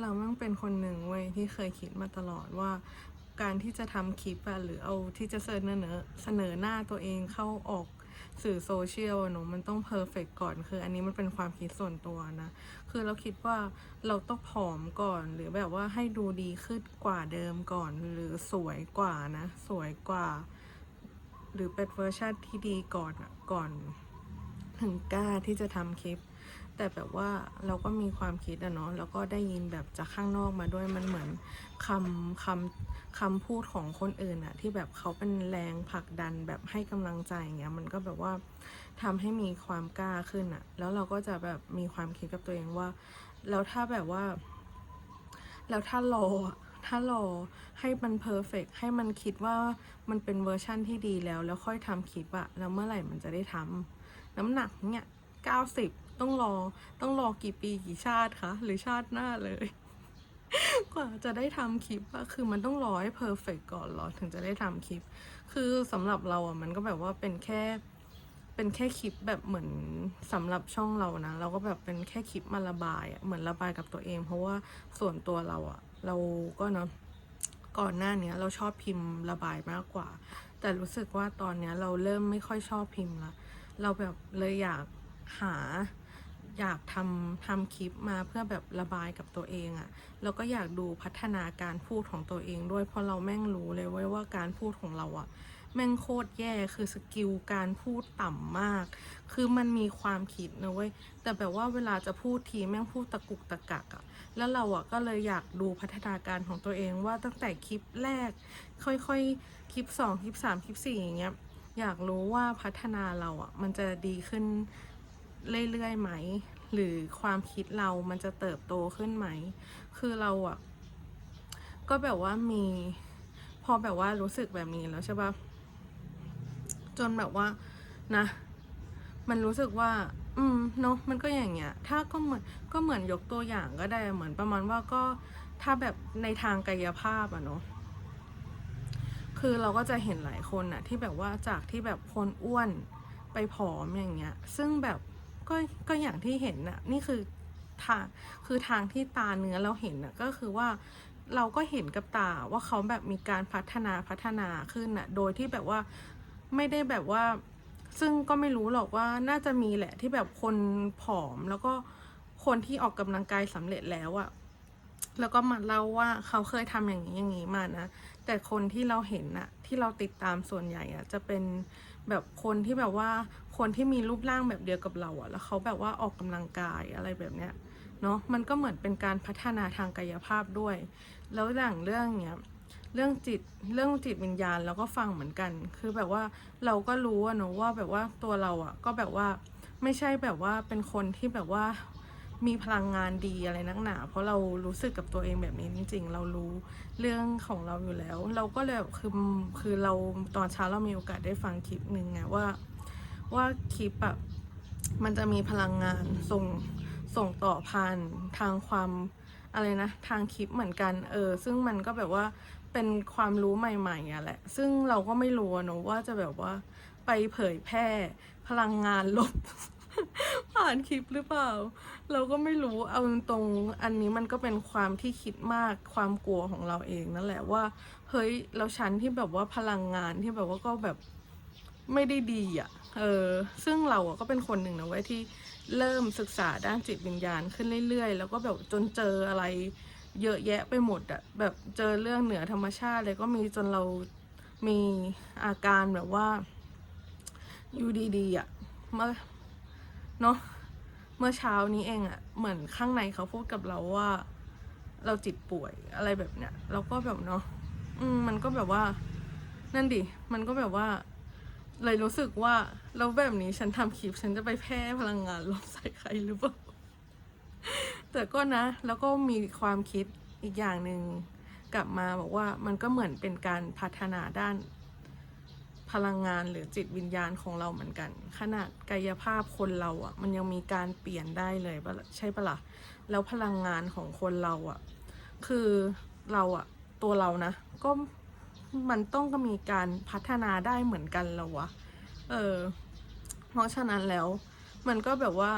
เราแม่งเป็นคนหนึ่งเว้ยที่เคยคิดมาตลอดว่า การที่จะทำคลิปอะหรือเอาที่จะเสนอเสนอหน้าตัวเองเข้าออกสื่อโซเชียลอะเนอะมันต้องเพอร์เฟกก่อนคือ อันนี้มันเป็นความคิดส่วนตัวนะ คือเราคิดว่าเราต้องผอมก่อน หรือแบบว่าให้ดูดีขึ้นกว่าเดิมก่อน หรือสวยกว่านะ สวยกว่า หรือเป็นเวอร์ชันที่ดีก่อนก่อน ถึงกล้าที่จะทำคลิป แต่แบบว่าเราก็มีความคิดอะเนาะแล้วก็ได้ยินแบบจากข้างนอกมาด้วยมันเหมือนคำคำคำพูดของคนอื่นอะที่แบบเขาเป็นแรงผลักดันแบบให้กำลังใจอย่างเงี้ยมันก็แบบว่าทำให้มีความกล้าขึ้นอะแล้วเราก็จะแบบมีความคิดกับตัวเองว่า แล้วถ้าแบบว่า แล้วถ้ารอถ้ารอให้มันเพอร์เฟกให้มันคิดว่ามันเป็นเวอร์ชั่นที่ดีแล้ว แล้วค่อยทำคลิปอะแล้วเมื่อไหร่มันจะได้ทำน้ำหนักเนี่ยเก้าสิบ ต้องรอต้องรอกี่ปีกี่ชาติคะ หรือชาติหน้าเลย กว่าจะได้ทำคลิปอะคือมันต้องรอให้เพอร์เฟกก่อนหรอถึงจะได้ทำคลิป คือสำหรับเราอะมันก็แบบว่าเป็นแค่เป็นแค่คลิปแบบเหมือนสำหรับช่องเรานะ เราก็แบบเป็นแค่คลิปมาระบายอะเหมือนระบายกับตัวเอง เพราะว่าส่วนตัวเราอะเราก็เนาะก่อนหน้าเนี้ยเราชอบพิมพ์ระบายมากกว่า แต่รู้สึกว่าตอนเนี้ยเราเริ่มไม่ค่อยชอบพิมพ์ละเราแบบเลยอยากหา อยากทำทำคลิปมาเพื่อแบบระบายกับตัวเองอะแล้วก็อยากดูพัฒนาการพูดของตัวเองด้วยเพราะเราแม่งรู้เลยเว้ยว่าการพูดของเราอะแม่งโคตรแย่คือสกิลการพูดต่ำมาก คือมันมีความคิดนะเว้ย แต่แบบว่าเวลาจะพูดทีแม่งพูดตะกุกตะกักอะแล้วเราอะก็เลยอยากดูพัฒนาการของตัวเองว่าตั้งแต่คลิปแรก ค่อยๆ คลิปสองคลิปสามคลิปสี่อย่างเงี้ย อยากรู้ว่าพัฒนาเราอะมันจะดีขึ้น เรื่อยๆไหม หรือความคิดเรามันจะเติบโตขึ้นไหม คือเราอะก็แบบว่ามี พอแบบว่ารู้สึกแบบนี้แล้วใช่ปะจนแบบว่านะ มันรู้สึกว่า อืมเนาะมันก็อย่างเงี้ย ถ้าก็เหมือนก็เหมือนยกตัวอย่างก็ได้เหมือนประมาณว่าก็ถ้าแบบในทางกายภาพอะเนาะคือเราก็จะเห็นหลายคนอะที่แบบว่าจากที่แบบคนอ้วนไปผอมอย่างเงี้ย ซึ่งแบบ ก็ก็อย่างที่เห็นน่ะนี่คือทางคือทางที่ตาเนื้อเราเห็นน่ะก็คือว่าเราก็เห็นกับตาว่าเขาแบบมีการพัฒนาพัฒนาขึ้นน่ะ โดยที่แบบว่าไม่ได้แบบว่า ซึ่งก็ไม่รู้หรอกว่าน่าจะมีแหละที่แบบคนผอมแล้วก็คนที่ออกกำลังกายสำเร็จแล้วอะแล้วก็มาเล่าว่าเขาเคยทำอย่างนี้อย่างนี้มานะ แต่คนที่เราเห็นน่ะ ที่เราติดตามส่วนใหญ่อะจะเป็นแบบคนที่แบบว่า คนที่มีรูปร่างแบบเดียวกับเราอะแล้วเขาแบบว่าออกกำลังกายอะไรแบบเนี้ยเนาะมันก็เหมือนเป็นการพัฒนาทางกายภาพด้วย แล้วอย่างเรื่องเนี้ยเรื่องจิตเรื่องจิตวิญญาณเราก็ฟังเหมือนกัน คือแบบว่าเราก็รู้อะเนาะว่าแบบว่าตัวเราอะก็แบบว่าไม่ใช่แบบว่าเป็นคนที่แบบว่ามีพลังงานดีอะไรนักหนา เพราะเรารู้สึกกับตัวเองแบบนี้จริง ๆ เรารู้เรื่องของเราอยู่แล้ว เราก็เลยคือคือเราตอนเช้าเรามีโอกาสได้ฟังคลิปหนึ่งไงว่า ว่าคลิปอะมันจะมีพลังงานส่งส่งต่อผ่านทางความอะไรนะทางคลิปเหมือนกัน เออ ซึ่งมันก็แบบว่าเป็นความรู้ใหม่ๆอะแหละ ซึ่งเราก็ไม่รู้เนอะว่าจะแบบว่าไปเผยแพร่พลังงานลบ ผ่านคลิปหรือเปล่า เราก็ไม่รู้เอาตรงอันนี้มันก็เป็นความที่คิดมากความกลัวของเราเองนั่นแหละว่าเฮ้ยเราฉันที่แบบว่าพลังงานที่แบบว่าก็แบบ ไม่ได้ดีอะ เออ ซึ่งเราอะก็เป็นคนหนึ่งนะเว้ยที่เริ่มศึกษาด้านจิตวิญญาณขึ้นเรื่อยๆ แล้วก็แบบจนเจออะไร เยอะแยะไปหมดอะแบบเจอเรื่องเหนือธรรมชาติเลยก็มีจนเรามีอาการแบบว่าอยู่ดีๆอะเมื่อเนาะเมื่อเช้านี้เองอะเหมือนข้างในเขาพูดกับเราว่า เราจิตป่วยอะไรแบบเนี้ยเราก็แบบเนาะอืมมันก็แบบว่า นั่นดิมันก็แบบว่า เลยรู้สึกว่าแล้วแบบนี้ฉันทำคลิปฉันจะไปแพร่พลังงานลบใส่ใครหรือเปล่า แต่ก็นะ แล้วก็มีความคิดอีกอย่างหนึ่งกลับมาบอกว่ามันก็เหมือนเป็นการพัฒนาด้านพลังงานหรือจิตวิญญาณของเราเหมือนกัน ขนาดกายภาพคนเราอะ่ะ มันยังมีการเปลี่ยนได้เลยปะใช่ปะละ่ะแล้วพลังงานของคนเราอะ่ะ คือเราอะ่ะ ตัวเรานะ ก็ มันต้องก็มีการพัฒนาได้เหมือนกันแล้ววะ เออ เพราะฉะนั้นแล้ว มันก็แบบว่า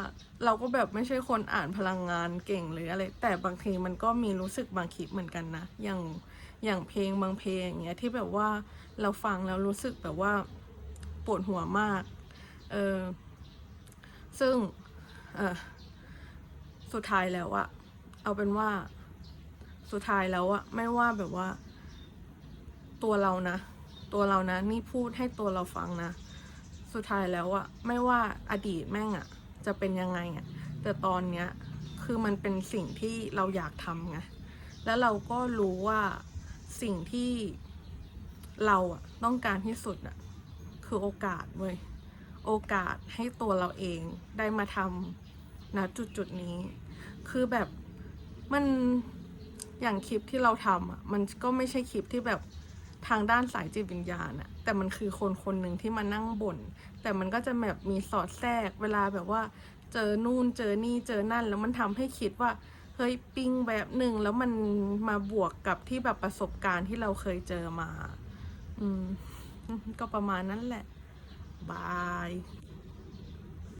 เราก็แบบไม่ใช่คนอ่านพลังงานเก่งหรืออะไร แต่บางทีมันก็มีรู้สึกบางคลิปเหมือนกันนะ อย่างอย่างเพลงบางเพลงอย่างเงี้ยที่แบบว่าเราฟังแล้วรู้สึกแบบว่าปวดหัวมาก เออ ซึ่ง เออสุดท้ายแล้วอะเอาเป็นว่า สุดท้ายแล้วอะไม่ว่าแบบว่า ตัวเรานะ ตัวเรานะ นี่พูดให้ตัวเราฟังนะ สุดท้ายแล้วอะไม่ว่าอดีตแม่งอะจะเป็นยังไงอะแต่ตอนเนี้ยคือมันเป็นสิ่งที่เราอยากทำไงแล้วเราก็รู้ว่าสิ่งที่เราอะต้องการที่สุดอะคือโอกาสเว้ยโอกาสให้ตัวเราเองได้มาทำณจุดจุดนี้ คือแบบมันอย่างคลิปที่เราทำอะมันก็ไม่ใช่คลิปที่แบบ ทางด้านสายจิตวิญญาณอะแต่มันคือคนคนหนึ่งที่มานั่งบ่น แต่มันก็จะแบบมีสอดแทรกเวลาแบบว่า เจอนู่นเจอนี่เจอนั่น แล้วมันทำให้คิดว่าเฮ้ยปิ้งแบบหนึ่งแล้วมันมาบวกกับที่แบบประสบการณ์ที่เราเคยเจอมา อืม ก็ประมาณนั้นแหละ บาย